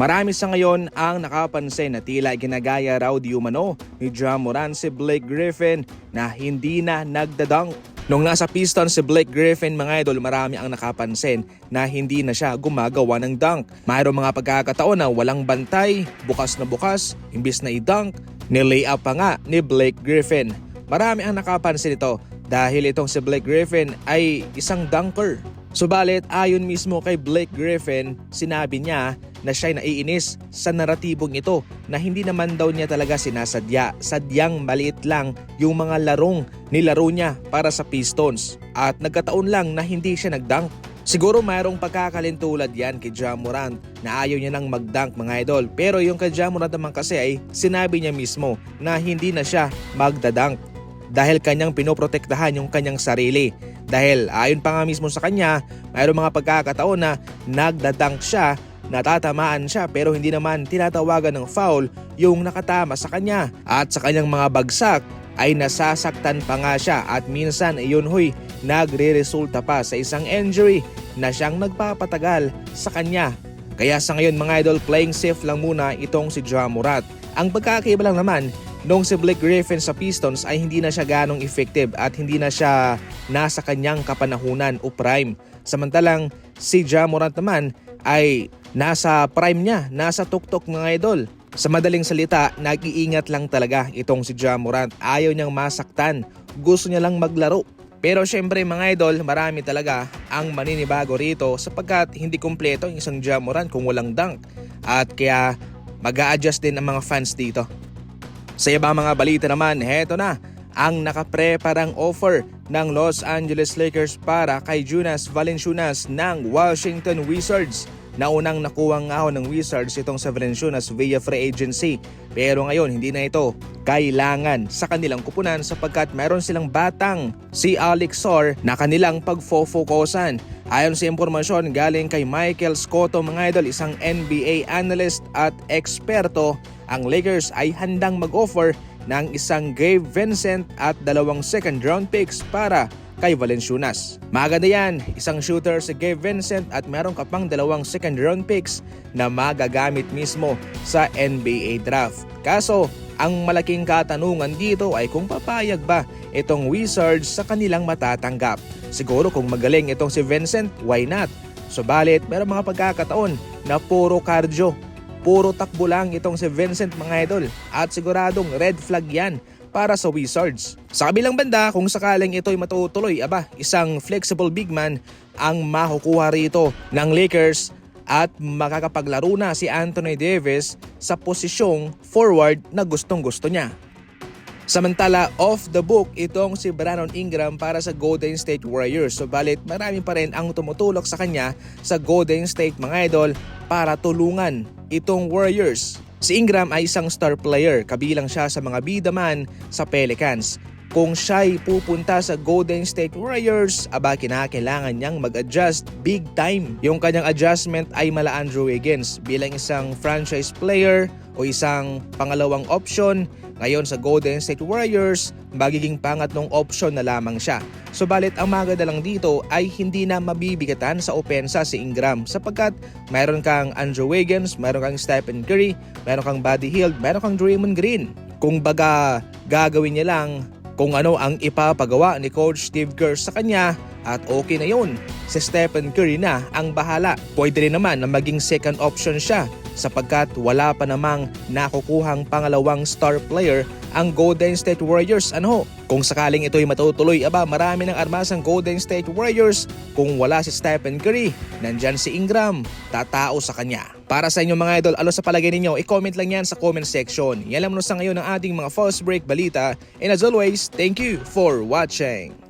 Marami sa ngayon ang nakapansin na tila ginagaya raw di umano ni Ja Morant si Blake Griffin na hindi na nagdadunk. Nung nasa Pistons si Blake Griffin mga idol marami ang nakapansin na hindi na siya gumagawa ng dunk. Mayroong mga pagkakataon na walang bantay, bukas na bukas, imbis na i-dunk, nilay-up pa nga ni Blake Griffin. Marami ang nakapansin ito dahil itong si Blake Griffin ay isang dunker. Subalit ayon mismo kay Blake Griffin, sinabi niya na siya'y naiinis sa naratibong ito na hindi naman daw niya talaga sinasadya. Sadyang maliit lang yung mga larong nilaro niya para sa Pistons at nagkataon lang na hindi siya nagdunk. Siguro mayroong pagkakalintulad yan kay Ja Morant na ayaw niya nang magdunk mga idol. Pero yung kay Ja Morant naman kasi ay sinabi niya mismo na hindi na siya magdadunk dahil kanyang pinoprotektahan yung kanyang sarili. Dahil ayon pa nga mismo sa kanya, mayroong mga pagkakataon na nagdadunk siya, natatamaan siya pero hindi naman tinatawagan ng foul yung nakatama sa kanya. At sa kanyang mga bagsak ay nasasaktan pa nga siya at minsan yun huy nagre-resulta pa sa isang injury na siyang nagpapatagal sa kanya. Kaya sa ngayon mga idol, playing safe lang muna itong si Ja Morant. Ang pagkakaiba lang naman, nung si Blake Griffin sa Pistons ay hindi na siya ganong effective at hindi na siya nasa kanyang kapanahunan o prime. Samantalang si Ja Morant naman ay nasa prime niya, nasa tuktok mga idol. Sa madaling salita, nag-iingat lang talaga itong si Ja Morant. Ayaw niyang masaktan, gusto niya lang maglaro. Pero syempre mga idol, marami talaga ang maninibago rito sapagkat hindi kumpleto ang isang Ja Morant kung walang dunk. At kaya mag adjust din ang mga fans dito. Sa ibang mga balita naman, heto na ang nakapreparang offer ng Los Angeles Lakers para kay Jonas Valanciunas ng Washington Wizards. Naunang nakuha nga ako ng Wizards itong sa Valanciunas via free agency. Pero ngayon hindi na ito kailangan sa kanilang kupunan sapagkat meron silang batang si Alex Sor na kanilang pagfofokusan. Ayon sa impormasyon galing kay Michael Scotto mga idol, isang NBA analyst at eksperto, ang Lakers ay handang mag-offer ng isang Gabe Vincent at dalawang second round picks para kay Valenciunas. Maganda yan, isang shooter si Gabe Vincent at meron ka pang dalawang second round picks na magagamit mismo sa NBA draft. Kaso, ang malaking katanungan dito ay kung papayag ba itong Wizards sa kanilang matatanggap. Siguro kung magaling itong si Vincent, why not? Subalit, meron mga pagkakataon na puro cardio Puro takbo lang itong si Vincent mga idol at siguradong red flag yan para sa Wizards. Sa kabilang banda, kung sakaling ito'y matutuloy, aba, isang flexible big man ang makukuha rito ng Lakers at makakapaglaro na si Anthony Davis sa posisyong forward na gustong gusto niya. Samantala, off the book itong si Brandon Ingram para sa Golden State Warriors. Subalit marami pa rin ang tumutulok sa kanya sa Golden State mga idol para tulungan itong Warriors. Si Ingram ay isang star player, kabilang siya sa mga bidaman sa Pelicans. Kung siya'y pupunta sa Golden State Warriors, aba kinakailangan niyang mag-adjust big time. Yung kanyang adjustment ay mala Andrew Wiggins bilang isang franchise player o isang pangalawang option ngayon sa Golden State Warriors, magiging pangatlong option na lamang siya. Subalit ang maganda lang dito ay hindi na mabibigatan sa opensa si Ingram sapagkat mayroon kang Andrew Wiggins, mayroon kang Stephen Curry, mayroon kang Buddy Hield, mayroon kang Draymond Green. Kung baga gagawin niya lang kung ano ang ipapagawa ni Coach Steve Kerr sa kanya at okay na yun. Si Stephen Curry na ang bahala. Pwede rin naman na maging second option siya sapagkat wala pa namang nakukuhang pangalawang star player ang Golden State Warriors. Ano? Kung sakaling ito'y matutuloy, aba marami ng armas ang Golden State Warriors. Kung wala si Stephen Curry, nandyan si Ingram, tatao sa kanya. Para sa inyo mga idol, ano sa palagay ninyo? I-comment lang yan sa comment section. Yan lang muna sa ngayon ang ating mga false break balita. And as always, thank you for watching.